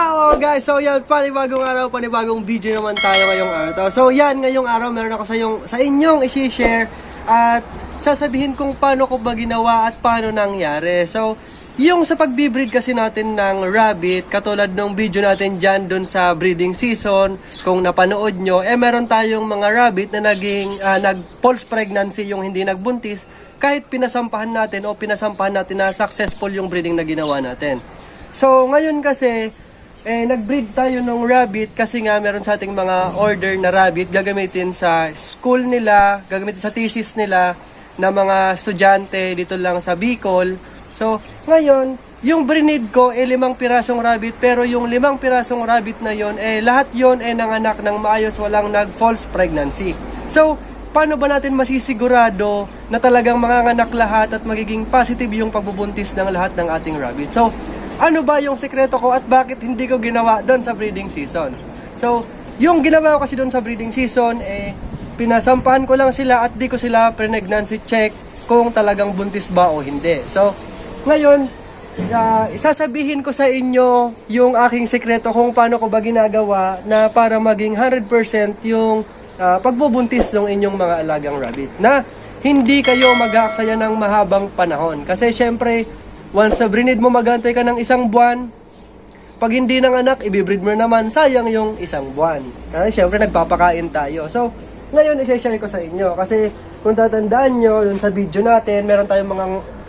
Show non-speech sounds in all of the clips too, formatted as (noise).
Hello guys! So yan, panibagong araw, panibagong video naman tayo ngayong araw. to. So yan, ngayong araw meron ako sa, yung, sa inyong isi-share at sasabihin kung paano ko ba ginawa at paano nangyari. So, yung sa pagbibreed kasi natin ng rabbit, katulad ng video natin dyan dun sa breeding season, kung napanood nyo, eh meron tayong mga rabbit na naging, ah, nag-false pregnancy yung hindi nagbuntis, kahit pinasampahan natin o pinasampahan natin na successful yung breeding na ginawa natin. So, ngayon kasi, eh, nag-breed tayo ng rabbit kasi nga meron sa ating mga order na rabbit gagamitin sa school nila, gagamitin sa thesis nila na mga estudyante dito lang sa Bicol. So, ngayon, yung brinid ko eh limang pirasong rabbit pero yung limang pirasong rabbit na yon eh lahat yon eh nanganak ng maayos walang nag-false pregnancy. So, paano ba natin masisigurado na talagang manganganak lahat at magiging positive yung pagbubuntis ng lahat ng ating rabbit? So, ano ba yung sekreto ko at bakit hindi ko ginawa doon sa breeding season? So, yung ginawa ko kasi doon sa breeding season, eh, pinasampahan ko lang sila at di ko sila pregnancy check kung talagang buntis ba o hindi. So, ngayon, uh, isasabihin ko sa inyo yung aking sekreto kung paano ko ba ginagawa na para maging 100% yung ah, pagbubuntis ng inyong mga alagang rabbit. Na hindi kayo mag-aaksaya ng mahabang panahon. Kasi syempre, once na brinid mo magantay ka ng isang buwan, pag hindi ng anak, ibibreed mo naman, sayang yung isang buwan. Kasi syempre nagpapakain tayo. So, ngayon i-share ko sa inyo. Kasi kung tatandaan nyo, dun sa video natin, meron tayong mga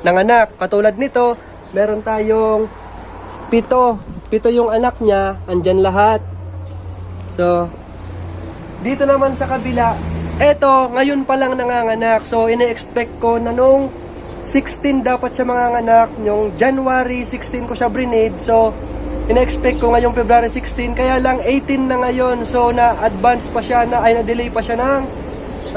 nanganak. Katulad nito, meron tayong pito. Pito yung anak niya, andyan lahat. So, dito naman sa kabila, eto, ngayon pa lang nanganganak. So, ine-expect ko na nung 16 dapat siya manganganak. Yung January 16 ko siya brinade. So, ine-expect ko ngayong February 16. Kaya lang 18 na ngayon. So, na-advance pa siya na, ay na-delay pa siya ng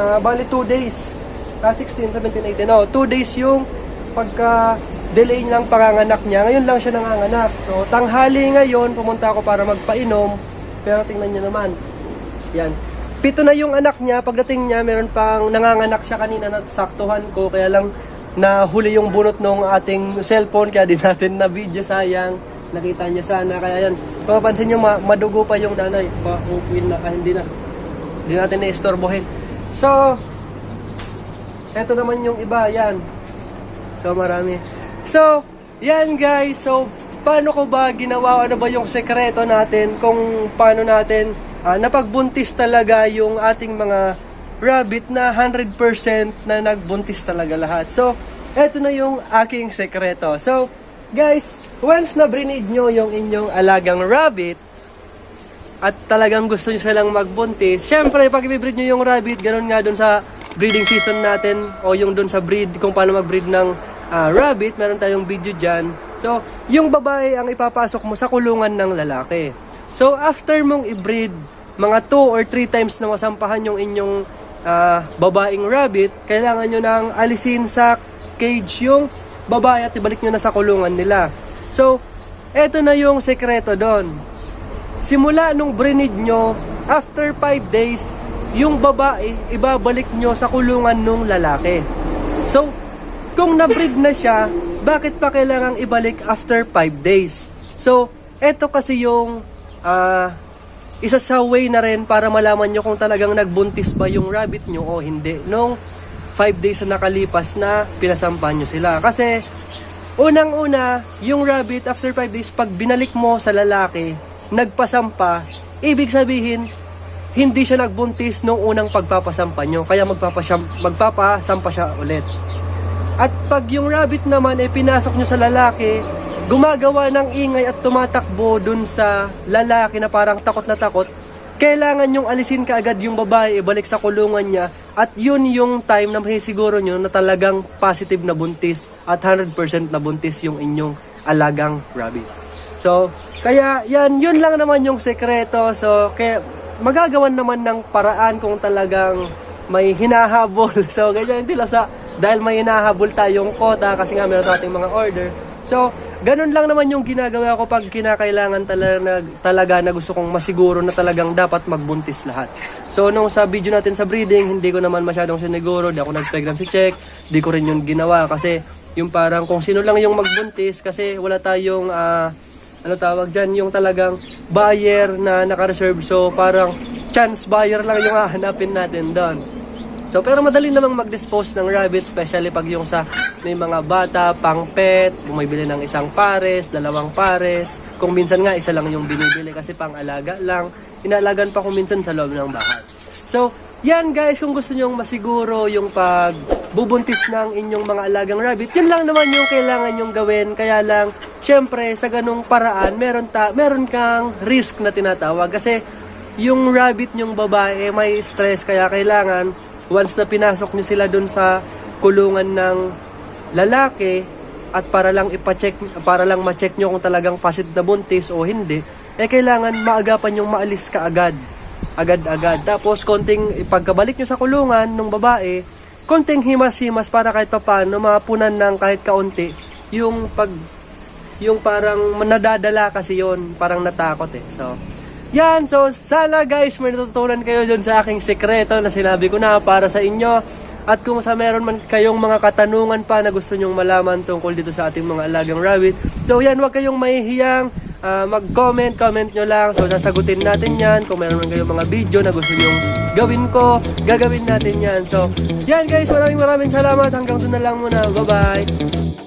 uh, bali 2 days. Ah, 16, 17, 18. No, 2 days yung pagka delay ng panganganak niya. Ngayon lang siya nanganganak. So, tanghali ngayon, pumunta ako para magpainom. Pero tingnan niyo naman. Yan. Pito na yung anak niya. Pagdating niya, meron pang nanganganak siya kanina na saktuhan ko. Kaya lang nahuli yung bunot ng ating cellphone. Kaya di (laughs) natin na video sayang. Nakita niya sana. Kaya yan. Kung mapansin niyo, ma- madugo pa yung nanay. Pa-upin na. Ah, hindi na. Hindi natin na-istorbohin. So, eto naman yung iba. Yan. So, marami. So, yan guys. So, paano ko ba ginawa? Ano ba yung sekreto natin? Kung paano natin ah, napagbuntis talaga yung ating mga rabbit na 100% na nagbuntis talaga lahat. So, eto na yung aking sekreto. So, guys, once na brinid nyo yung inyong alagang rabbit, at talagang gusto nyo silang magbuntis, syempre, pag i-breed nyo yung rabbit, ganun nga dun sa breeding season natin, o yung dun sa breed, kung paano mag-breed ng ah, rabbit, meron tayong video dyan. So, yung babae ang ipapasok mo sa kulungan ng lalaki. So, after mong i-breed, mga 2 or 3 times na masampahan yung inyong ah, babaeng rabbit, kailangan nyo nang alisin sa cage yung babae at ibalik nyo na sa kulungan nila. So, eto na yung sekreto doon simula nung brinid nyo, after 5 days, yung babae, ibabalik nyo sa kulungan nung lalaki. So, kung na-breed na siya, bakit pa kailangang ibalik after 5 days? So, eto kasi yung ah, isa sa way na rin para malaman nyo kung talagang nagbuntis ba yung rabbit nyo o hindi. Nung 5 days na nakalipas na pinasampan nyo sila. Kasi, unang-una, yung rabbit after 5 days, pag binalik mo sa lalaki, nagpasampa, ibig sabihin, hindi siya nagbuntis nung unang pagpapasampa nyo. Kaya magpapasampa siya ulit. At pag yung rabbit naman ay pinasok nyo sa lalaki, gumagawa ng ingay at tumatakbo dun sa lalaki na parang takot na takot, kailangan yung alisin ka agad yung babae, ibalik sa kulungan niya, at yun yung time na masisiguro nyo na talagang positive na buntis at 100% na buntis yung inyong alagang rabbit. So, kaya yan, yun lang naman yung sekreto. So, kaya magagawan naman ng paraan kung talagang may hinahabol. (laughs) So, ganyan din sa, dahil may hinahabol tayong kota kasi nga meron ating mga order. So, ganun lang naman yung ginagawa ko pag kinakailangan talaga na, talaga na gusto kong masiguro na talagang dapat magbuntis lahat. So, nung sa video natin sa breeding, hindi ko naman masyadong siniguro, di ako nag-pregnancy check, di ko rin yung ginawa kasi yung parang kung sino lang yung magbuntis kasi wala tayong ah, ano tawag dyan, yung talagang buyer na naka-reserve. So, parang chance buyer lang yung hahanapin natin doon. So, pero madali namang mag-dispose ng rabbit, especially pag yung sa may mga bata, pang pet, bumibili ng isang pares, dalawang pares. Kung minsan nga, isa lang yung binibili kasi pang alaga lang. Inaalagan pa kung minsan sa loob ng bahay. So, yan guys, kung gusto nyong masiguro yung pag bubuntis ng inyong mga alagang rabbit, yun lang naman yung kailangan nyong gawin. Kaya lang, syempre, sa ganung paraan, meron, ta meron kang risk na tinatawag. Kasi, yung rabbit nyong babae may stress, kaya kailangan, once na pinasok nyo sila dun sa kulungan ng lalaki, at para lang ipa-check, para lang ma-check nyo kung talagang pasit na buntis o hindi, eh kailangan maagapan yung maalis ka agad. Agad-agad. Tapos, konting pagkabalik nyo sa kulungan ng babae, konting himas-himas para kahit papaano mapunan ng kahit kaunti yung pag yung parang nadadala kasi yon parang natakot eh. So, yan. So, sana guys, may natutunan kayo dun sa aking sekreto na sinabi ko na para sa inyo. At kung sa meron man kayong mga katanungan pa na gusto nyong malaman tungkol dito sa ating mga alagang rabbit, so yan, huwag kayong mahihiyang ah, mag-comment, comment nyo lang. So, sasagutin natin yan. Kung meron man kayong mga video na gusto nyong gawin ko, gagawin natin yan. So, yan guys, maraming maraming salamat. Hanggang doon na lang muna. Bye-bye!